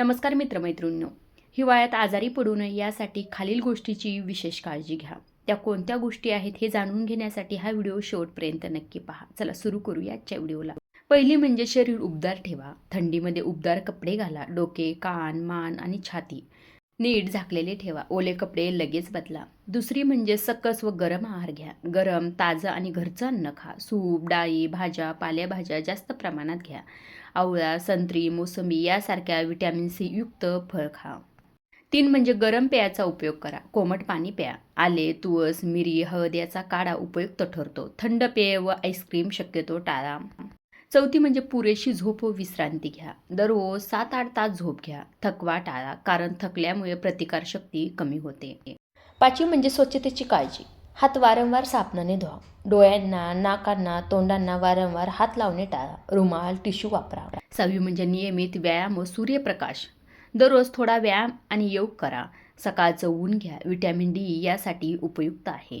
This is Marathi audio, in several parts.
नमस्कार मित्रमैत्रिणींनो. हिवाळ्यात आजारी पडू नये यासाठी खालील गोष्टीची विशेष काळजी घ्या. त्या कोणत्या गोष्टी आहेत हे जाणून घेण्यासाठी हा व्हिडिओ शेवटपर्यंत नक्की पहा. चला सुरू करूया आजच्या व्हिडिओला. पहिली म्हणजे शरीर उबदार ठेवा. थंडीमध्ये उबदार कपडे घाला. डोके कान मान आणि छाती. नीट झाकलेले ठेवा. ओले कपडे लगेच बदला. दुसरी म्हणजे सकस व गरम आहार घ्या. गरम ताजं आणि घरचं अन्न खा. सूप डाळी भाज्या पालेभाज्या जास्त प्रमाणात घ्या. आवळा संत्री मोसंबी यासारख्या व्हिटॅमिन सी युक्त फळ खा. तीन म्हणजे गरम पेयाचा उपयोग करा. कोमट पाणी प्या. आले तुळस मिरी हळद याचा काढा उपयुक्त ठरतो. थंड पेय व आईस्क्रीम शक्यतो टाळा. चौथी म्हणजे पुरेशी झोप व विश्रांती घ्या. दररोज सात आठ तास झोप घ्या. थकवा टाळा कारण थकल्यामुळे प्रतिकारशक्ती कमी होते. पाचवी म्हणजे स्वच्छतेची काळजी. हात वारंवार साबणाने धुवा. डोळ्यांना नाकांना तोंडांना वारंवार हात लावणे टाळा. रुमाल टिश्यू वापरा. सहावी म्हणजे नियमित व्यायाम व सूर्यप्रकाश. दररोज थोडा व्यायाम आणि योग करा. सकाळचं ऊन घ्या. विटॅमिन डी यासाठी उपयुक्त आहे.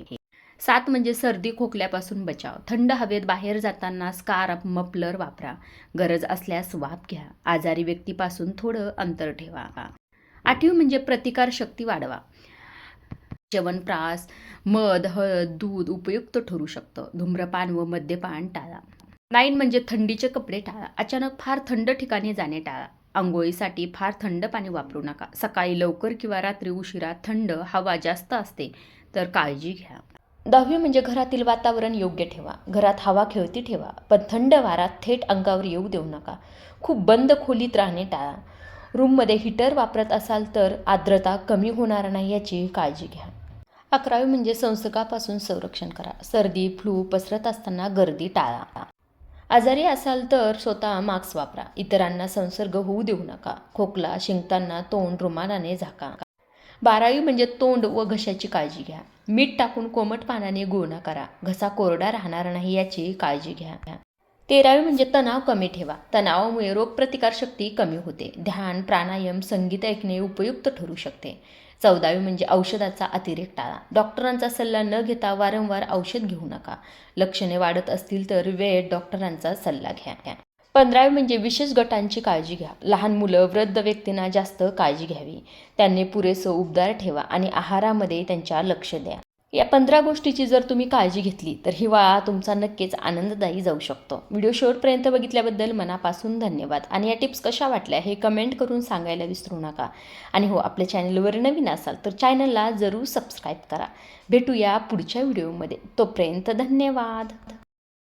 सात म्हणजे सर्दी खोकल्यापासून बचाव. थंड हवेत बाहेर जाताना स्कार्फ मफलर वापरा. गरज असल्यास वाफ घ्या. आजारी व्यक्तीपासून थोडं अंतर ठेवा. आठवी म्हणजे प्रतिकार शक्ती वाढवा. च्यवनप्रास मध हळद दूध उपयुक्त ठरू शकतं. धूम्रपान व मद्यपान टाळा. नाईन म्हणजे थंडीचे कपडे टाळा. अचानक फार थंड ठिकाणी जाणे टाळा. आंघोळीसाठी फार थंड पाणी वापरू नका. सकाळी लवकर किंवा रात्री उशिरा थंड हवा जास्त असते तर काळजी घ्या. दहावी म्हणजे घरातील वातावरण योग्य ठेवा. घरात हवा खेळती ठेवा. पण थंड वारा थेट अंगावर येऊ देऊ नका. खूप बंद खोलीत राहणे टाळा. रूममध्ये हीटर वापरत असाल तर आर्द्रता कमी होणार नाही याची काळजी घ्या. अकरावी म्हणजे संसर्गापासून संरक्षण करा. सर्दी फ्लू पसरत असताना गर्दी टाळा. आजारी असाल तर स्वतः मास्क वापरा. इतरांना संसर्ग होऊ देऊ नका. खोकला शिंकताना तोंड रुमालाने झाका. बारावी म्हणजे तोंड व घशाची काळजी घ्या. मीठ टाकून कोमट पाण्याने गुळणा करा. घसा कोरडा राहणार नाही याची काळजी घ्या. तेरावी म्हणजे तणाव कमी ठेवा. तणावामुळे रोगप्रतिकारशक्ती कमी होते. ध्यान प्राणायाम संगीत ऐकणे उपयुक्त ठरू शकते. चौदावी म्हणजे औषधाचा अतिरेक टाळा. डॉक्टरांचा सल्ला न घेता वारंवार औषध घेऊ नका. लक्षणे वाढत असतील तर वेळेत डॉक्टरांचा सल्ला घ्या. पंधरावी म्हणजे विशेष गटांची काळजी घ्या. लहान मुलं वृद्ध व्यक्तींना जास्त काळजी घ्यावी. त्यांनी पुरेसं उबदार ठेवा आणि आहारामध्ये त्यांच्या लक्ष द्या. या पंधरा गोष्टीची जर तुम्ही काळजी घेतली तर हिवाळा तुमचा नक्कीच आनंददायी जाऊ शकतो. व्हिडिओ शेवटपर्यंत बघितल्याबद्दल मनापासून धन्यवाद. आणि या टिप्स कशा वाटल्या हे कमेंट करून सांगायला विसरू नका. आणि हो आपल्या चॅनलवर नवीन असाल तर चॅनलला जरूर सबस्क्राईब करा. भेटूया पुढच्या व्हिडिओमध्ये. तोपर्यंत धन्यवाद.